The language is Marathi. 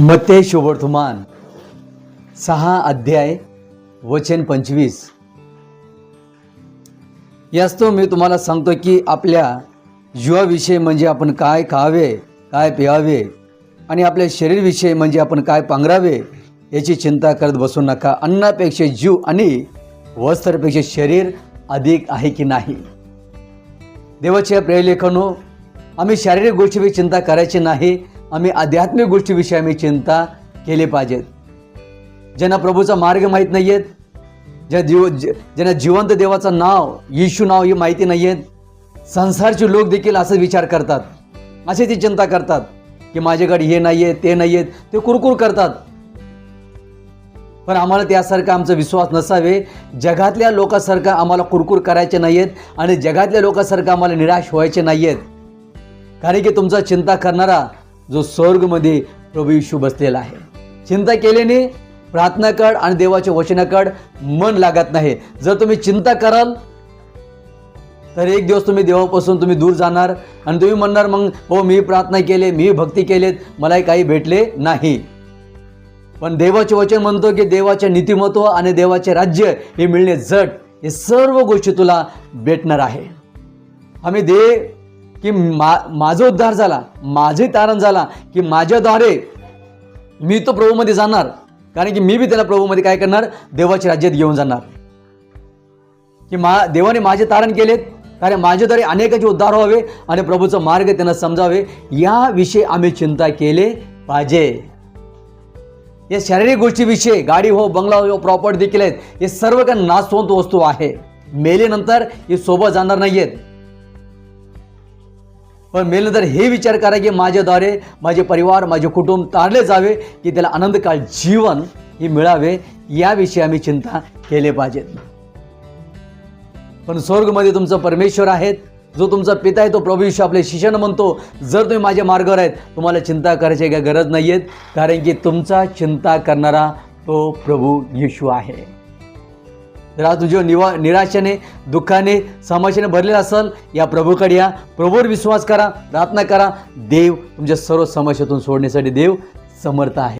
मते शुभवर्तमान सहा अध्याय वचन पंचवीस. यास्तव मी तुम्हाला सांगतो की आपल्या जीवाविषयी म्हणजे आपण काय खावे काय प्यावे आणि आपल्या शरीरविषयी म्हणजे आपण काय पांघरावे याची चिंता करत बसू नका. अन्नापेक्षा जीव आणि वस्त्रापेक्षा शरीर अधिक आहे की नाही? देवाच्या प्रेलेखनो आम्ही शारीरिक गोष्टीविषयी चिंता करायची नाही आम्ही आध्यात्मिक गोष्टीविषयी आम्ही चिंता केली पाहिजेत. ज्यांना प्रभूचा मार्ग माहीत नाही आहेत ज्या जीव ज- ज्यांना जिवंत देवाचं नाव येशू नाव ही माहिती नाही आहेत संसारचे लोक देखील असं विचार करतात. असे ती चिंता करतात की माझ्याकडे हे नाही आहे ते नाही आहेत ते कुरकुर करतात. पण आम्हाला त्यासारखा आमचा विश्वास नसावे. जगातल्या लोकांसारखं आम्हाला कुरकुर करायचे नाही आहेत आणि जगातल्या लोकांसारखं आम्हाला निराश व्हायचे नाही आहेत कारण की तुमचा चिंता करणारा जो स्वर्गमध्ये प्रभू यशू बसलेला आहे. चिंता केल्याने प्रार्थनाकड आणि देवाच्या वचनाकड मन लागत नाही. जर तुम्ही चिंता कराल तर एक दिवस तुम्ही देवापासून तुम्ही दूर जाणार आणि तुम्ही म्हणणार मग हो मी प्रार्थना केले मी भक्ती केलेत मलाही काही भेटले नाही. पण देवाचे वचन म्हणतो की देवाचे नीतिमत्व आणि देवाचे राज्य हे मिळणे जट हे सर्व गोष्टी तुला भेटणार आहे. आम्ही दे की मा माझा उद्धार झाला माझे तारण झाला की माझ्याद्वारे मी तो प्रभूमध्ये जाणार. कारण की मी बी त्याला प्रभूमध्ये काय करणार? देवाच्या राज्यात घेऊन जाणार. की मा देवाने माझे तारण केलेत. कारण माझ्याद्वारे अनेकाचे उद्धार व्हावे आणि प्रभूचा मार्ग त्यांना समजावे. याविषयी आम्ही चिंता केले पाहिजे. या शारीरिक गोष्टीविषयी गाडी हो बंगला हो प्रॉपर्टी देखील आहेत. हे सर्व काही नाशवंत वस्तू आहे. मेलेनंतर हे सोबत जाणार नाही आहेत पण मेल्यानंतर हे विचार करा की माझ्याद्वारे माझे परिवार माझे कुटुंब तारले जावे की त्याला आनंदकाळ जीवन हे मिळावे याविषयी आम्ही चिंता केले पाहिजेत. पण स्वर्गमध्ये तुमचा परमेश्वर आहेत जो तुमचा पिता आहे तो प्रभू येशू आपले शिष्यानं म्हणतो जर तुम्ही माझ्या मार्गावर आहेत तुम्हाला चिंता करायची काही गरज नाही आहेत कारण की तुमचा चिंता करणारा तो प्रभू येशू आहे. आज तुझ्या निवा निराशेने दुःखाने समस्येने भरलेला असेल या प्रभूकडे या. प्रभूवर विश्वास करा प्रार्थना करा. देव तुमच्या सर्व समस्येतून सोडण्यासाठी देव समर्थ आहे.